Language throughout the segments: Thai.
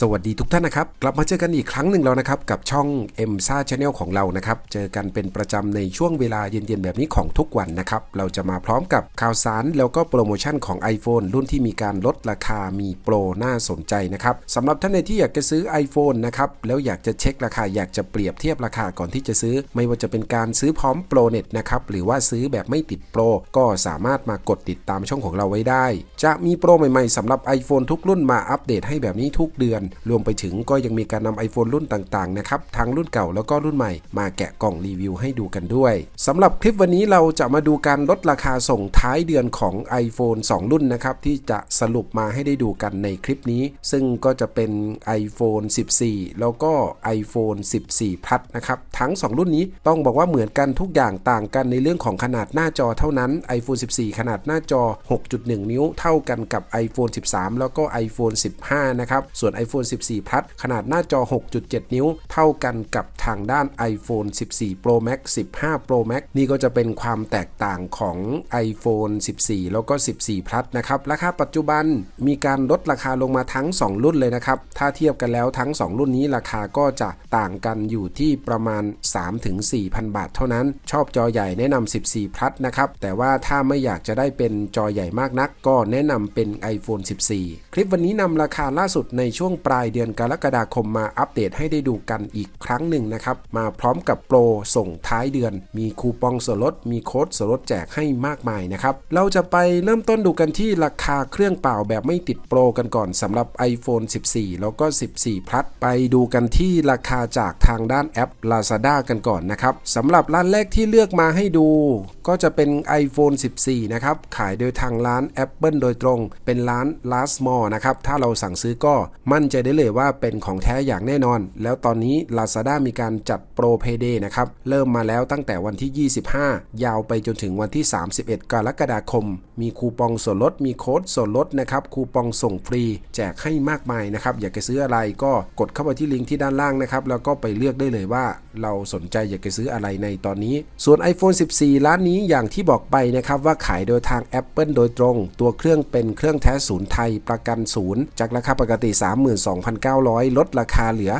สวัสดีทุกท่านนะครับ กลับมาเจอกันอีกครั้งหนึ่งแล้วนะครับ กับช่อง m s a Channel ของเรานะครับ เจอกันเป็นประจำในช่วงเวลาเย็นๆแบบนี้ของทุกวันนะครับ เราจะมาพร้อมกับข่าวสาร แล้วก็โปรโมชั่นของ iPhone รุ่นที่มีการลดราคามีโปรน่าสนใจนะครับสำหรับท่านในที่อยากจะซื้อ iPhone นะครับ แล้วอยากจะเช็คราคาอยากจะเปรียบเทียบราคาก่อนที่จะซื้อ ไม่ว่าจะเป็นการซื้อพร้อมโปรเน็ตนะครับหรือว่าซื้อแบบไม่ติดโปรก็สามารถมากดติดตามช่องของเราไว้ได้ จะมีโปรใหม่ๆสำหรับ iPhone ทุกรุ่นมาอัปเดตให้แบบนี้ทุกเดือนรวมไปถึงก็ยังมีการนำ iPhone รุ่นต่างๆนะครับทั้งรุ่นเก่าแล้วก็รุ่นใหม่มาแกะกล่องรีวิวให้ดูกันด้วยสำหรับคลิปวันนี้เราจะมาดูการลดราคาส่งท้ายเดือนของ iPhone 2 รุ่นนะครับที่จะสรุปมาให้ได้ดูกันในคลิปนี้ ซึ่งก็จะเป็น iPhone 14 แล้วก็ iPhone 14 Plus นะครับทั้ง 2 รุ่นนี้ต้องบอกว่าเหมือนกันทุกอย่างต่างกันในเรื่องของขนาดหน้าจอเท่านั้น iPhone 14 ขนาดหน้าจอ 6.1 นิ้วเท่ากันกับ iPhone 13 แล้วก็ iPhone 15 นะครับ ส่วน iPhone 14 Plus ขนาดหน้าจอ 6.7 นิ้ว เท่ากันกับทางด้าน iPhone 14 Pro Max 15 Pro Max นี่ก็จะเป็นความแตกต่างของ iPhone 14 แล้วก็ 14 Plus นะครับ ราคาปัจจุบันมีการลดราคาลงมาทั้ง 2 รุ่นเลยนะครับ ถ้าเทียบกันแล้วทั้ง 2 รุ่นนี้ราคาก็จะต่างกันอยู่ที่ประมาณ 3-4,000 บาทเท่านั้น ชอบจอใหญ่แนะนำ 14 Plus นะครับ แต่ว่าถ้าไม่อยากจะได้เป็นจอใหญ่มากนัก ก็แนะนำเป็น iPhone 14 คลิปวันนี้นำราคาล่าสุดในช่วงปลายเดือนกรกฎาคมมาอัปเดตให้ได้ดูกันอีกครั้งหนึ่งนะครับ มาพร้อมกับโปรส่งท้ายเดือน มีคูปองส่วนลด มีโค้ดส่วนลดแจกให้มากมายนะครับ เราจะไปเริ่มต้นดูกันที่ราคาเครื่องเปล่าแบบไม่ติดโปรกันก่อนสำหรับ iPhone 14 แล้วก็ 14 Plus ไปดูกันที่ราคาจากทางด้านแอป Lazada กันก่อนนะครับสำหรับร้านแรกที่เลือกมาให้ดู ก็จะเป็น iPhone 14 นะครับ ขายโดยทางร้าน Apple โดยตรง เป็นร้าน Last Mall นะครับ ถ้าเราสั่งซื้อก็มั่นใจได้เลยว่าเป็นของแท้อย่างแน่นอน แล้วตอนนี้ Lazada มีการจัดโปร Payday นะครับ เริ่มมาแล้วตั้งแต่วันที่ 25 ยาวไปจนถึงวันที่ 31 กรกฎาคม มีคูปองส่วนลด มีโค้ดส่วนลดนะครับ คูปองส่งฟรี แจกให้มากมายนะครับ อยากจะซื้ออะไรก็กดเข้าไปที่ลิงก์ที่ด้านล่างนะครับ แล้วก็ไปเลือกได้เลยว่า เราสนใจอยากจะซื้ออะไรในตอนนี้ ส่วน iPhone 14 ร้านนี้อย่างที่บอกไปนะครับว่าขายโดยทาง Apple โดยตรง ตัวเครื่องเป็นเครื่องแท้ศูนย์ไทยประกันศูนย์จากราคาปกติ 32,900 ลดราคาเหลือ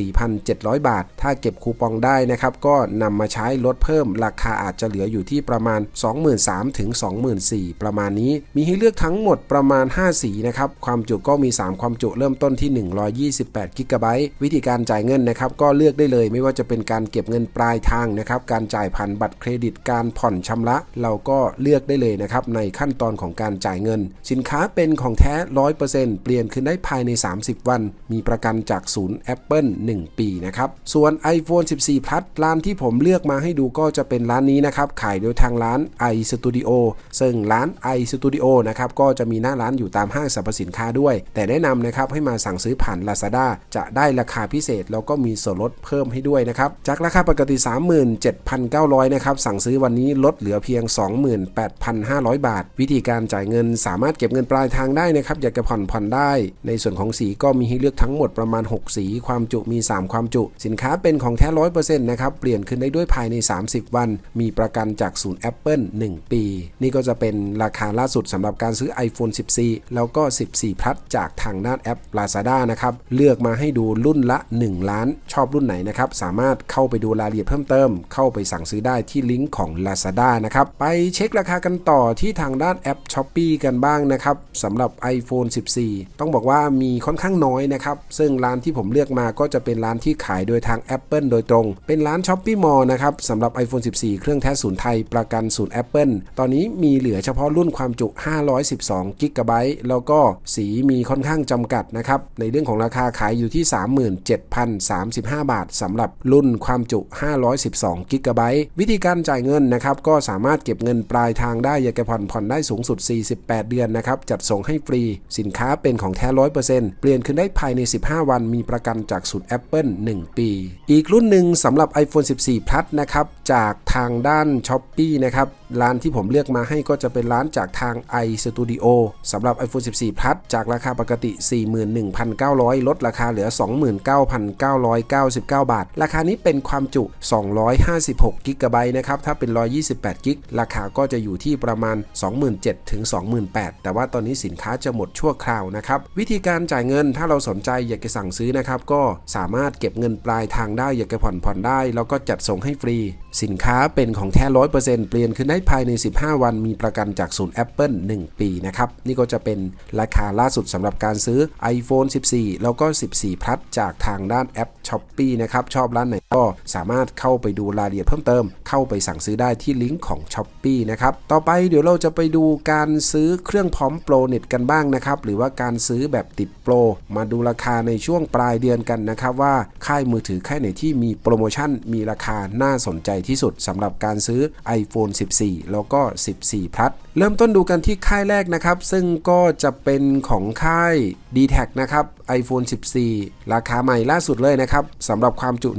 24,700 บาท ถ้าเก็บคูปองได้นะครับก็นำมาใช้ลดเพิ่ม ราคาอาจจะเหลืออยู่ที่ประมาณ 23,000ถึง24,000 ประมาณนี้ มีให้เลือกทั้งหมดประมาณ 5 สีนะครับความจุก็มี 3 ความจุเริ่มต้นที่ 128กิกะไบต์วิธีการจ่ายเงินนะครับก็เลือกได้เลยไม่ว่าจะเป็นการเก็บเงินปลายทางนะครับการจ่ายผ่านบัตรเครดิตการผ่อนชำระ เราก็เลือกได้เลยนะครับในขั้นตอนของการจ่ายเงิน สินค้าเป็นของแท้ 100%เปลี่ยนคืนได้ภายใน 30 วัน มีประกันจากศูนย์ Apple 1 ปีนะครับ ส่วน iPhone 14 Plus ร้านที่ผมเลือกมาให้ดูก็จะเป็นร้านนี้นะครับ ขายโดยทางร้าน iStudio ซึ่งร้าน iStudio นะครับก็จะมีหน้าร้านอยู่ตามห้างสรรพสินค้าด้วย แต่แนะนำนะครับให้มาสั่งซื้อผ่าน Lazada จะได้ราคาพิเศษแล้วก็มีส่วนลดเพิ่มให้ด้วยนะครับจากราคาปกติ 37,900 นะครับสั่งซื้อวันนี้ลดเหลือเพียง 28,500 บาท วิธีการจ่ายเงินสามารถเก็บเงินปลายทางได้นะครับ อยากจะผ่อนผ่อนได้ ในส่วนของสีก็มีให้เลือกทั้งหมดประมาณ 6 สี ความจุมี 3 ความจุ สินค้าเป็นของแท้100%นะครับ เปลี่ยนขึ้นได้ด้วยภายใน 30 วัน มีประกันจากศูนย์ Apple 1 ปี นี่ก็จะเป็นราคาล่าสุดสำหรับการซื้อ iPhone 14 แล้วก็ 14 Plus จากทางด้านแอป Lazada นะครับ เลือกมาให้ดูรุ่นละ 1 ล้าน ชอบรุ่นไหนนะครับ สามารถเข้าไปดูรายละเอียดเพิ่มเติม เข้าไปสั่งซื้อได้ที่ลิงก์ของ Lazada นะครับ ไปเช็คราคากันต่อที่ทางด้านแอป s h อ p e e กันบ้างนะครับสำหรับ iPhone 14 ต้องบอกว่ามีค่อนข้างน้อยนะครับ ซึ่งร้านที่ผมเลือกมาก็จะเป็นร้านที่ขายโดยทาง Apple โดยตรง เป็นร้าน s h อ p e e Mall นะครับสำหรับ iPhone 14 เครื่องแท้ศูนย์ไทยประกันศูนย์ Apple ตอนนี้มีเหลือเฉพาะรุ่นความจุ 512 g b แล้วก็สีมีค่อนข้างจำกัดนะครับ ในเรื่องของราคาขายอยู่ที่ 37,035 บาทสำหรับรุ่นความจุ 512 g b วิธีการจ่ายเงินนะครับ ก็สามารถเก็บเงินปลายทางได้อยากจะผ่อนผ่อนได้สูงสุด 48 เดือนนะครับ จัดส่งให้ฟรี สินค้าเป็นของแท้ร้อยเปลี่ยนคืนได้ภายใน 15 วัน มีประกันจากศูนย์ Apple 1 ปี อีกรุ่นหนึ่งสำหรับ iPhone 14 Plus นะครับจากทางด้าน s h อ p e e นะครับ ร้านที่ผมเลือกมาให้ก็จะเป็นร้านจากทาง iStudio สำหรับ iPhone 14 Plus จากราคาปกติ 41,900 ลดราคาเหลือ 29,999 บาท ราคานี้เป็นความจุ 256กิกะไบต์นะครับ ถ้าเป็น 128กิกราคาก็จะอยู่ที่ประมาณ 27,000ถึง28,000 แต่ว่าตอนนี้สินค้าจะหมดชั่วคราวนะครับ วิธีการจ่ายเงินถ้าเราสนใจอยากจะสั่งซื้อนะครับ ก็สามารถเก็บเงินปลายทางได้อยากจะผ่อนผ่อนได้ แล้วก็จัดส่งให้ฟรี สินค้าเป็นของแท้ร้อยเปอร์เซ็นต์เปลี่ยนคืนได้ภายใน 15 วัน มีประกันจากศูนย์ Apple 1 ปีนะครับ นี่ก็จะเป็นราคาล่าสุดสำหรับการซื้อ iPhone 14 แล้วก็ 14 Plus จากทางด้านแอป s h อ p e e นะครับ ชอบร้านไหนก็สามารถเข้าไปดูรายละเอียดเพิ่มเติม เข้าไปสั่งซื้อได้ที่ลิงก์ของ s h อ p e e นะครับต่อไปเดี๋ยวเราจะไปดูการซื้อเครื่องพร้อมโปรเน็ตกันบ้างนะครับหรือว่าการซื้อแบบติดโปรมาดูราคาในช่วงปลายเดือนกันนะครับว่าค่ายมือถือค่ายไหนที่มีโปรโมชั่นมีราคาน่าสนใจที่สุดสำหรับการซื้อ iPhone 14 แล้วก็ 14 Plus เริ่มต้นดูกันที่ค่ายแรกนะครับ ซึ่งก็จะเป็นของค่าย d t แทนะครับ iPhone 14 ราคาใหม่ล่าสุดเลยนะครับสำหรับความจุ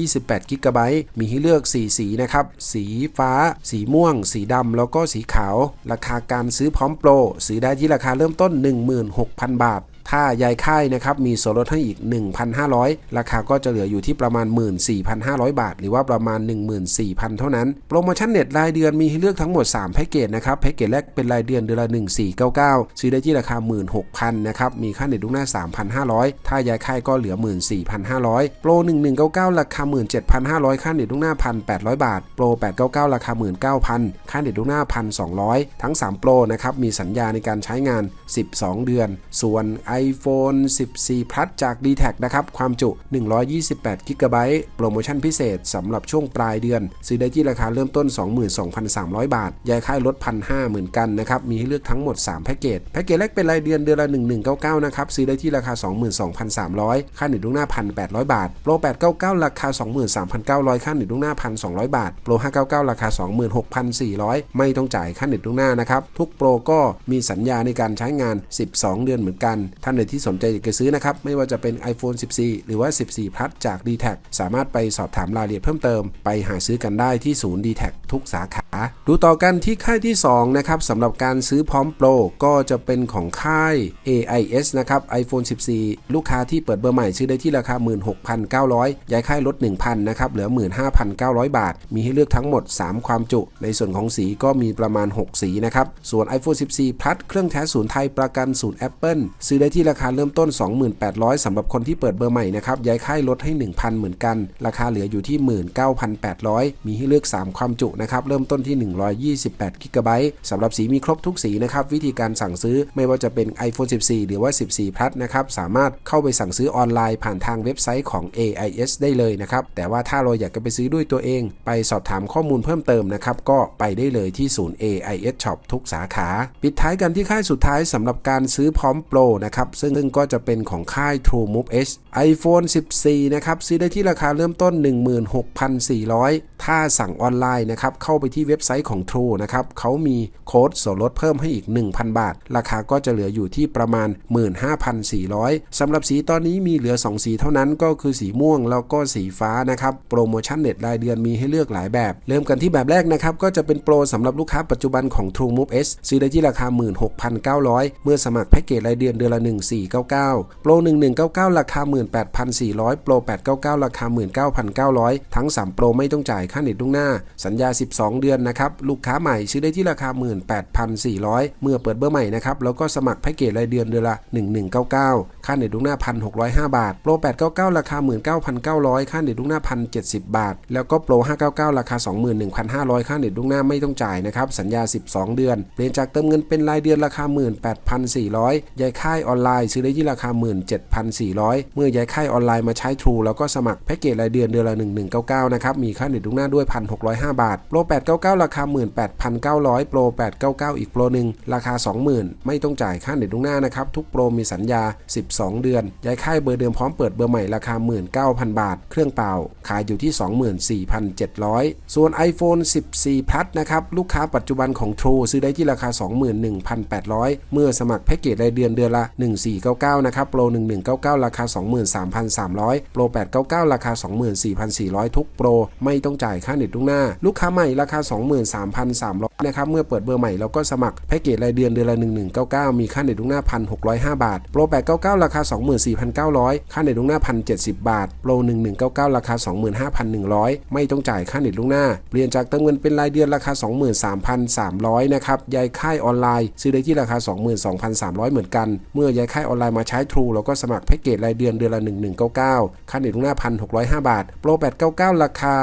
128 g b มีให้เลือก 4 สีนะครับ สีฟ้า สีม่วง สีดำ แล้วก็สีขาว ราคาการซื้อพร้อมโปร ซื้อได้ที่ราคาเริ่มต้น 16,000 บาท ถ้ายายค่ายนะครับมีส่วนลดให้อีก 1,500 ราคาก็จะเหลืออยู่ที่ประมาณ 14,500 บาท หรือว่าประมาณ 14,000 เท่านั้น โปรโมชั่นเน็ตรายเดือนมีให้เลือกทั้งหมด 3 แพ็กเกจนะครับ แพ็กเกจแรกเป็นรายเดือนเดือนละ 1499 ซื้อได้ที่ราคา 16,000 นะครับ มีค่าเน็ตลูกหน้า 3,500 ถ้ายายค่ายก็เหลือ 14,500 โปร 1199 ราคา 17,500 ค่าเน็ตลูกหน้า 1,800 บาท โปร 899 ราคา 19,000 ค่าเน็ตลูกหน้า 1,200 ทั้ง 3 โปรนะครับ มีสัญญาในการใช้งาน 12 เดือน ส่วน iPhone 14 Plus จาก d t แทนะครับ ความจุ 128 g b โปรโมชั่นพิเศษสำหรับช่วงปลายเดือน ซื้อได้ที่ราคาเริ่มต้น 22,300 บาทยายค่ายลด 1,500เหมือนกันนะครับ มีให้เลือกทั้งหมด 3 แพ็กเกจ แพ็กเกจแรกเป็นรายเดือนเดือนละ 1199 นะครับ ซื้อได้ที่ราคา 22,300 ค่าเน็ตลูกหน้า 1,800 บาท โปร 899 ราคา 23,900 ค่าเน็ตลูกหน้า 1,200 บาท โปร 599 ราคา 26,400 ไม่ต้องจ่ายค่าเน็ตลูกหน้านะครับ ทุกโปรก็มีสัญญาในการใช้งาน 12 เดือนเหมือนกันท่านใดที่สนใจอยากจะซื้อนะครับ ไม่ว่าจะเป็น iPhone 14 หรือว่า 14 Plus จาก d t แทสามารถไปสอบถามรายละเอียดเพิ่มเติม ไปหาซื้อกันได้ที่ศูนย์ d t แททุกสาขา ดูต่อกันที่ค่ายที่ 2 นะครับสำหรับการซื้อพร้อมโปรก็จะเป็นของค่าย AIS นะครับ iPhone 14 ลูกค้าที่เปิดเบอร์ใหม่ซื้อได้ที่ราคา 16,900 ย้ายค่ายลด 1,000 นะครับ เหลือ 15,900 บาท มีให้เลือกทั้งหมด 3 ความจุ ในส่วนของสีก็มีประมาณ 6 สีนะครับ ส่วน iPhone 14 Plus เครื่องแท้ศูนย์ไทยประกันศูนย์ Apple ซื้อได้ที่ราคาเริ่มต้น 28,000สำหรับคนที่เปิดเบอร์ใหม่นะครับย้ายค่ายลดให้ 1,000 เหมือนกัน ราคาเหลืออยู่ที่ 19,800 มีให้เลือก 3 ความจุนะครับเริ่มต้นที่ 128 g b สำหรับสีมีครบทุกสีนะครับวิธีการสั่งซื้อไม่ว่าจะเป็น iPhone 14 หรือว่า 14 Plus นะครับสามารถเข้าไปสั่งซื้อออนไลน์ผ่านทางเว็บไซต์ของ AIS ได้เลยนะครับแต่ว่าถ้าเราอยากจะไปซื้อด้วยตัวเอง ไปสอบถามข้อมูลเพิ่มเติมนะครับก็ไปได้เลยที่ศูนย์ AIS Shop ทุกสาขา ปิดท้ายกันที่ค่ายสุดท้ายสำหรับการซื้อพร้อมโปรนะครับซึ่งก็จะเป็นของค่าย True Move H iPhone 14 นะครับ ซื้อได้ที่ราคาเริ่มต้น 16,400 ถ้าสั่งออนไลน์นะครับ เข้าไปที่เว็บไซต์ของ True นะครับเขามีโค้ดส่วนลดเพิ่มให้อีก 1,000 บาท ราคาก็จะเหลืออยู่ที่ประมาณ 15,400สำหรับสีตอนนี้มีเหลือ 2 สีเท่านั้นก็คือสีม่วงแล้วก็สีฟ้านะครับโปรโมชั่นเน็ตรายเดือนมีให้เลือกหลายแบบ เริ่มกันที่แบบแรกนะครับก็จะเป็นโปรสำหรับลูกค้าปัจจุบันของ True Move S ซื้อได้ที่ราคา 16,900 เมื่อสมัครแพ็กเกจรายเดือนเดือนละ1499 โปร 1199 ราคา 18,400 โปร 899 ราคา 19,900 ทั้ง 3 โปรไม่ต้องจ่ายค่าเน็ตล่วงหน้า สัญญา 12 เดือนนะครับ ลูกค้าใหม่ซื้อได้ที่ราคา 18,400 เมื่อเปิดเบอร์ใหม่นะครับ แล้วก็สมัครแพ็กเกจรายเดือนเดือนละ 1199 ค่าเน็ตล่วงหน้า 1,605 บาท โปร 899 ราคา 19,900 ค่าเน็ตล่วงหน้า 1,070 บาท แล้วก็โปร 599 ราคา 21,500 ค่าเน็ตล่วงหน้าไม่ต้องจ่ายนะครับ สัญญา 12 เดือน เปลี่ยนจากเติมเงินเป็นรายเดือนราคา 18,400ย้ายค่ายออนไลน์ซื้อได้ที่ราคา 17,400 เมื่อย้ายค่ายออนไลน์มาใช้ True แล้วก็สมัครแพ็กเกจรายเดือนเดือนละ 1199 นะครับ มีค่าเน็ตล่วงหน้าด้วย 1,605 บาท โปร 899 ราคา 18,900 โปร 899 อีกโปรหนึ่งราคา 20,000 ไม่ต้องจ่ายค่าเน็ตล่วงหน้านะครับ ทุกโปรมีสัญญา 12 เดือน ย้ายค่ายเบอร์เดิมพร้อมเปิดเบอร์ใหม่ราคา 19,000 บาท เครื่องเปล่า ขายอยู่ที่ 24,700 ส่วน iPhone 14 Plus นะครับลูกค้าปัจจุบันของ True ซื้อได้ที่ราคา 21,800 เมื่อสมัครแพ็กเกจรายเดือนเดือนละ1499 นะครับ โปร 1199 ราคา 23,300 โปร 899 ราคา 24,400 ทุกโปร ไม่ต้องจ่ายค่าเน็ตล่วงหน้า ลูกค้าใหม่ราคา 23,300 นะครับ เมื่อเปิดเบอร์ใหม่เราก็สมัครแพ็กเกจรายเดือนเดือนละ 1199 มีค่าเน็ตล่วงหน้า 1,605 บาท โปร 899 ราคา 24,900 ค่าเน็ตล่วงหน้า 1,070 บาท โปร 1199 ราคา 25,100 ไม่ต้องจ่ายค่าเน็ตล่วงหน้า เปลี่ยนจากเติมเงินเป็นรายเดือนราคา 23,300 นะครับยายค่ายออนไลน์ซื้อได้ที่ราคา 22,300 เหมือนกัน เมื่อยายค่ายออนไลน์มาใช้ True เราก็สมัครแพ็กเกจรายเดือนเดือนละ 1199 ค่าเน็ตล่วงหน้า 1,605 บาท โปร 899 ราคา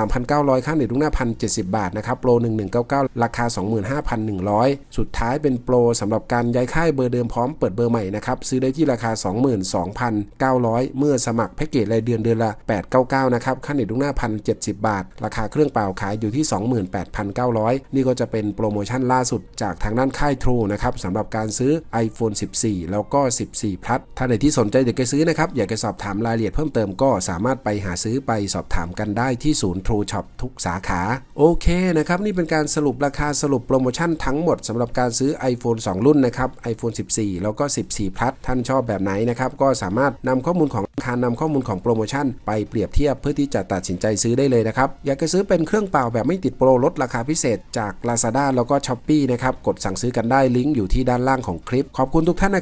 23,900 ค่าเน็ตล่วงหน้า 1,070 บาทนะครับ โปร 1199 ราคา 25,100 สุดท้ายเป็นโปรสำหรับการย้ายค่ายเบอร์เดิมพร้อมเปิดเบอร์ใหม่นะครับ ซื้อได้ที่ราคา 22,900 เมื่อสมัครแพ็กเกจรายเดือนเดือนละ 899 นะครับ ค่าเน็ตล่วงหน้า 1,070 บาท ราคาเครื่องเปล่าขายอยู่ที่ 28,900 นี่ก็จะเป็นโปรโมชั่นล่าสุดจากทางด้านค่าย True นะครับสำหรับการซื้อ iPhone 14แล้วก็ 14 Plus ถ้าใดที่สนใจอยากจะซื้อนะครับ อยากจะสอบถามรายละเอียดเพิ่มเติมก็สามารถไปหาซื้อไปสอบถามกันได้ที่ศูนย์ True Shop ทุกสาขา โอเคนะครับ นี่เป็นการสรุปราคาสรุปโปรโมชั่นทั้งหมดสำหรับการซื้อ iPhone 2 รุ่นนะครับ iPhone 14 แล้วก็ 14 Plus ท่านชอบแบบไหนนะครับ ก็สามารถนำข้อมูลของราคานำข้อมูลของโปรโมชั่นไปเปรียบเทียบเพื่อที่จะตัดสินใจซื้อได้เลยนะครับ อยากจะซื้อเป็นเครื่องเปล่าแบบไม่ติดโปรลดราคาพิเศษจาก Lazada แล้วก็ Shopee นะครับกดสั่งซื้อกันได้ลิงก์อยู่ที่ด้านล่างของคลิป ขอบคุณทุกท่านนะ